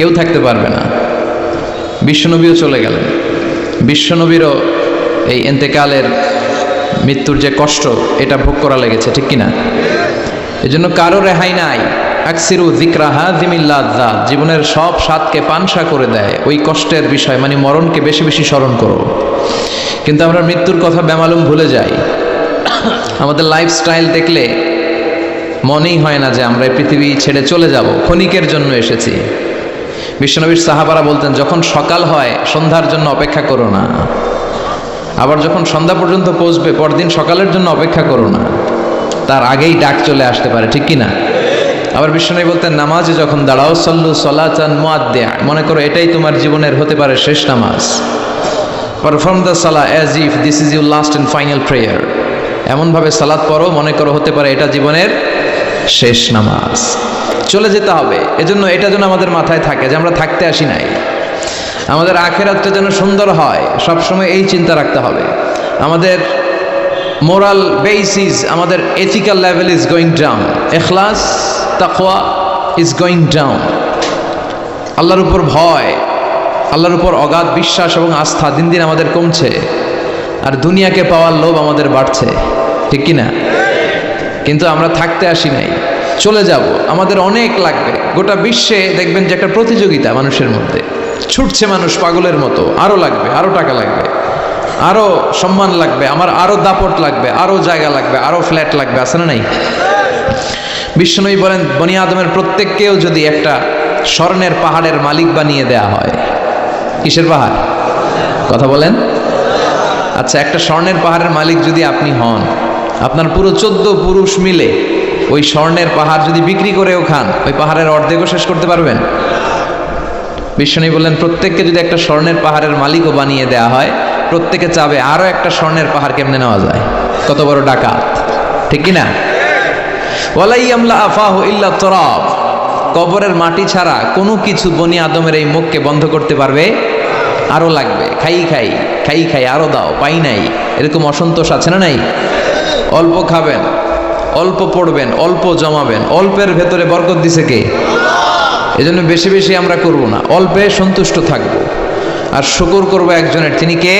কেউ থাকতে পারবে না। বিশ্বনবীও চলে গেলেন। বিশ্বনবীরও এই এন্তেকালের মৃত্যুর যে কষ্ট, এটা ভোগ করা লেগেছে, ঠিক কিনা? এই জন্য কারও রেহাই নাই। আকসিরু জিক্রাহা দিমিল্লাদা জীবনের সব স্বাদকে পানসা করে দেয়। ওই কষ্টের বিষয় মানে মরণকে বেশি বেশি স্মরণ করো। কিন্তু আমরা মৃত্যুর কথা বেমালুম ভুলে যাই। আমাদের লাইফস্টাইল দেখলে মনেই হয় না যে আমরা পৃথিবী ছেড়ে চলে যাব। ক্ষণিকের জন্য এসেছি। বিশ্বনবীর সাহাবারা বলতেন, যখন সকাল হয়, সন্ধ্যার জন্য অপেক্ষা করো না। আবার যখন সন্ধ্যা পর্যন্ত পৌঁছবে, পরদিন সকালের জন্য অপেক্ষা করো না। তার আগেই ডাক চলে আসতে পারে, ঠিক কি না? আবার বিশ্বনবী বলতেন, নামাজে যখন দাঁড়াও, সল্লু সলাচান মুয়াদ্দিয়া মনে করো এটাই তোমার জীবনের হতে পারে শেষ নামাজ। পারফর্ম দ্য সালা as if this is your last and final prayer এমনভাবে সালাদ পড়ো, মনে করো হতে পারে এটা জীবনের শেষ নামাজ। চলে যেতে হবে। এজন্য এটা যেন আমাদের মাথায় থাকে যে আমরা থাকতে আসি নাই। আমাদের আখেরাতটা যেন সুন্দর হয়, সবসময় এই চিন্তা রাখতে হবে। আমাদের মোরাল বেসিস আমাদের ethical level is going down এখলাস তাকওয়া ইজ গোয়িং ডাউন আল্লাহর উপর ভয়, আল্লাহর উপর অগাধ বিশ্বাস এবং আস্থা দিন দিন আমাদের কমছে। আর দুনিয়াকে পাওয়ার লোভ আমাদের বাড়ছে। ঠিক কি না কিন্তু আমরা থাকতে আসি নাই। চলে যাব। আমাদের অনেক লাগবে। গোটা বিশ্বে দেখবেন যে একটা প্রতিযোগিতা মানুষের মধ্যে। ছুটছে মানুষ পাগলের মতো। আরও লাগবে আরও টাকা লাগবে। আরও সম্মান লাগবে, আমার আরও দাপট লাগবে আরও জায়গা লাগবে আরও ফ্ল্যাট লাগবে, আছে না নাই? বিষ্ণুই বলেন, বনি আদমের প্রত্যেককেও যদি একটা স্বর্ণের পাহাড়ের মালিক বানিয়ে দেয়া হয়, কিসের পাহাড়? কথা বলেন। আচ্ছা একটা স্বর্ণের পাহাড়ের মালিক যদি আপনি হন আপনার পুরো চোদ্দ পুরুষ মিলে ওই স্বর্ণের পাহাড় যদি বিক্রি করেও খান, ওই পাহাড়ের অর্ধেকও শেষ করতে পারবেন। বিষ্ণনী বললেন, প্রত্যেককে যদি একটা স্বর্ণের পাহাড়ের মালিকও বানিয়ে দেওয়া হয়, প্রত্যেকে চাবে আরও একটা স্বর্ণের পাহাড় কেমনে নেওয়া যায়? কত বড় ডাকাত। ঠিক কি না ওয়ালাই আমলা আফাহ ইল্লা তরাব। কবরের মাটি ছাড়া কোনো কিছু বনি আদমের এই মুখকে বন্ধ করতে পারবে? আরও লাগবে। খাই খাই খাই খাই আরও দাও, পাই নাই। এরকম অসন্তোষ আছে না নাই? অল্প খাবেন, অল্প পড়বেন, অল্প জমাবেন, অল্পের ভেতরে বরকত দিছে কে? এজন্য বেশি বেশি আমরা করব না, অল্পে সন্তুষ্ট থাকব। আর শুকর করব একজনের, তিনি কে?